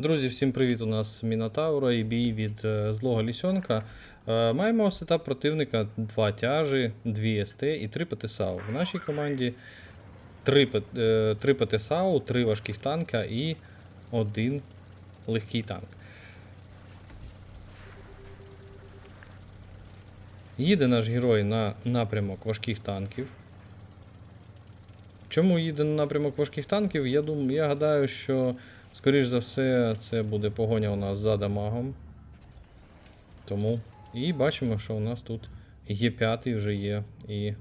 Друзі, всім привіт! У нас Мінотавра і бій від е, злого лісьонка. Е, маємо сетап противника: 2 тяжі, 2 СТ і 3 ПТСАУ. В нашій команді 3, е, 3 ПТСАУ, 3 важких танка і 1 легкий танк. Їде наш герой на напрямок важких танків. Чому їде на напрямок важких танків? Я думаю, я гадаю, що скоріш за все це буде погоня у нас за дамагом. Тому. І бачимо, що у нас тут є п'ятий вже є. І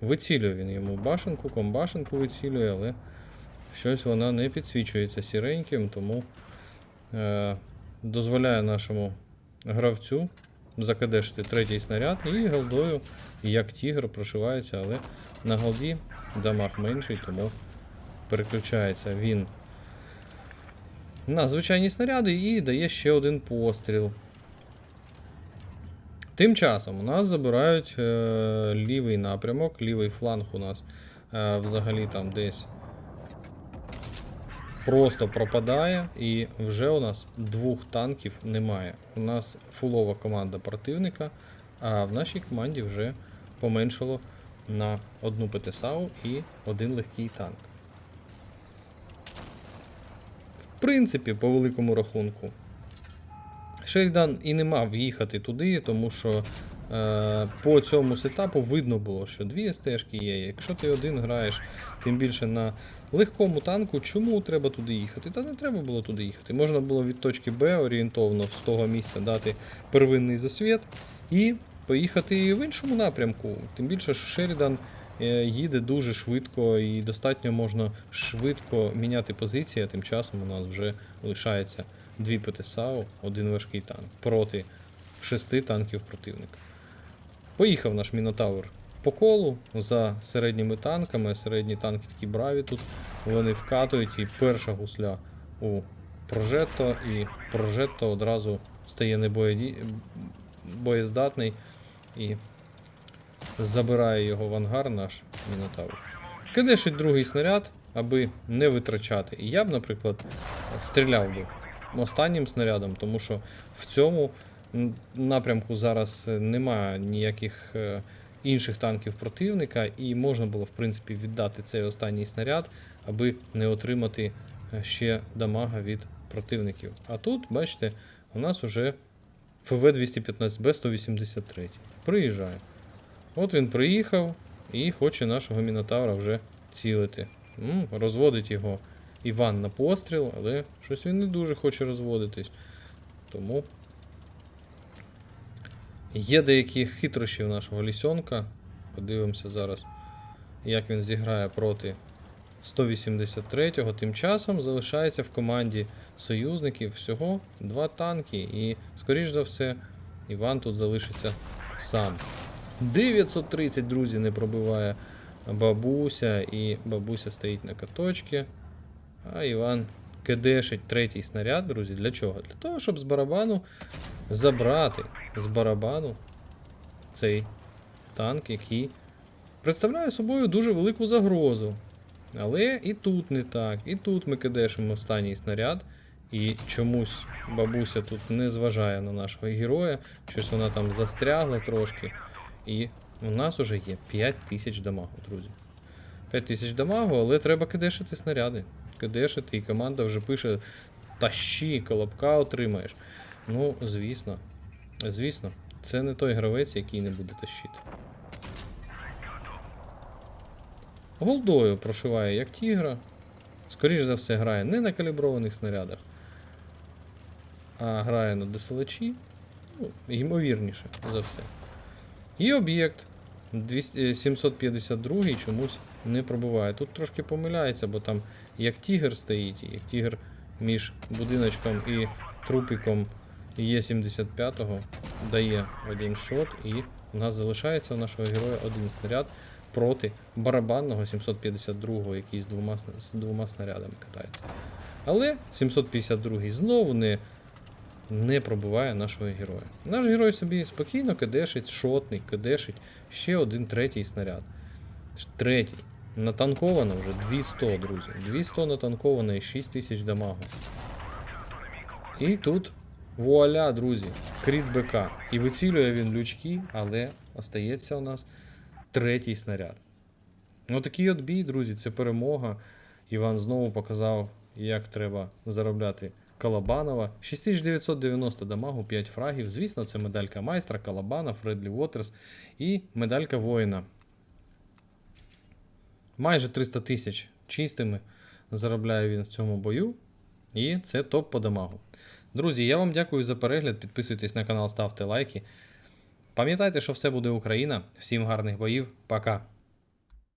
вицілює він йому башенку, комбашенку вицілює, але щось вона не підсвічується сіреньким, тому е, дозволяє нашому гравцю закадешити третій снаряд і голдою, як тігр, прошивається, але на голді дамаг менший, тому переключається він на звичайні снаряди і дає ще один постріл. Тим часом у нас забирають е, лівий напрямок, лівий фланг у нас е, взагалі там десь просто пропадає, і вже у нас двох танків немає. У нас фулова команда противника, а в нашій команді вже поменшало на одну ПТСАУ і один легкий танк. Принципі, по великому рахунку, Шерідан і не мав їхати туди, тому що е, по цьому сетапу видно було, що дві стежки є. Якщо ти один граєш, тим більше на легкому танку, чому треба туди їхати? Та не треба було туди їхати. Можна було від точки Б орієнтовно з того місця дати первинний засвіт і поїхати в іншому напрямку. Тим більше, що Шерідан їде дуже швидко і достатньо можна швидко міняти позиції, а тим часом у нас вже лишається дві ПТСАУ, один важкий танк проти шести танків противника. Поїхав наш Мінотавр по колу за середніми танками. Середні танки такі браві тут. Вони вкатують, і перша гусля у прожетто, і прожетто одразу стає небоєді... боєздатний і забирає його в ангар наш Мінотавр. Кидешить другий снаряд, аби не витрачати. І я б, наприклад, стріляв би останнім снарядом, тому що в цьому напрямку зараз е, немає ніяких е, інших танків противника, і можна було, в принципі, віддати цей останній снаряд, аби не отримати е, ще дамага від противників. А тут, бачите, у нас уже ФВ-215Б 183. Приїжджає. От він приїхав і хоче нашого Мінотавра вже цілити. М, розводить його Іван на постріл, але щось він не дуже хоче розводитись. Тому є деякі хитрощі в нашого лісьонка. Подивимося зараз, як він зіграє проти 183-го. Тим часом залишається в команді союзників всього два танки. І, скоріш за все, Іван тут залишиться сам. 930, друзі, не пробиває бабуся, і бабуся стоїть на каточці. А Іван кидешить третій снаряд, друзі. Для чого? Для того, щоб з барабану забрати з барабану цей танк, який представляє собою дуже велику загрозу. Але і тут не так. І тут ми кидешимо останній снаряд. І чомусь бабуся тут не зважає на нашого героя. Щось вона там застрягла трошки. І у нас уже є 5 тисяч дамагу, друзі. 5 тисяч дамагу, але треба кидешити снаряди. Кидешити, і команда вже пише: тащи, колобка отримаєш. Ну, звісно. Звісно, це не той гравець, який не буде тащити. Голдою прошиває як тігра. Скоріш за все, грає не на каліброваних снарядах, а грає на десилачі. Ну, ймовірніше за все. І об'єкт 200 е, 752 чомусь не пробуває. Тут трошки помиляється, бо там як тігр стоїть, як тігр між будиночком і трупіком Є75-го дає один шот, і у нас залишається у нашого героя один снаряд проти барабанного 752-го, який з двома, з двома снарядами катається. Але 752-й знову не, не пробиває нашого героя. Наш герой собі спокійно кидешить, шотний, кидешить ще один третій снаряд. Третій. Натанковано вже 200, друзі. 200 натанковано і 6000 дамагу. І тут вуаля, друзі, кріт БК. І вицілює він лючки, але остається у нас третій снаряд. Ну такий от бій, друзі, це перемога. Іван знову показав, як треба заробляти Калабанова. 6990 дамагу, 5 фрагів. Звісно, це медалька майстра, Калабана, Фредлі Уотерс і медалька воїна. Майже 300 тисяч чистими заробляє він в цьому бою. І це топ по дамагу. Друзі, я вам дякую за перегляд. Підписуйтесь на канал, ставте лайки. Пам'ятайте, що все буде Україна. Всім гарних боїв. Пока.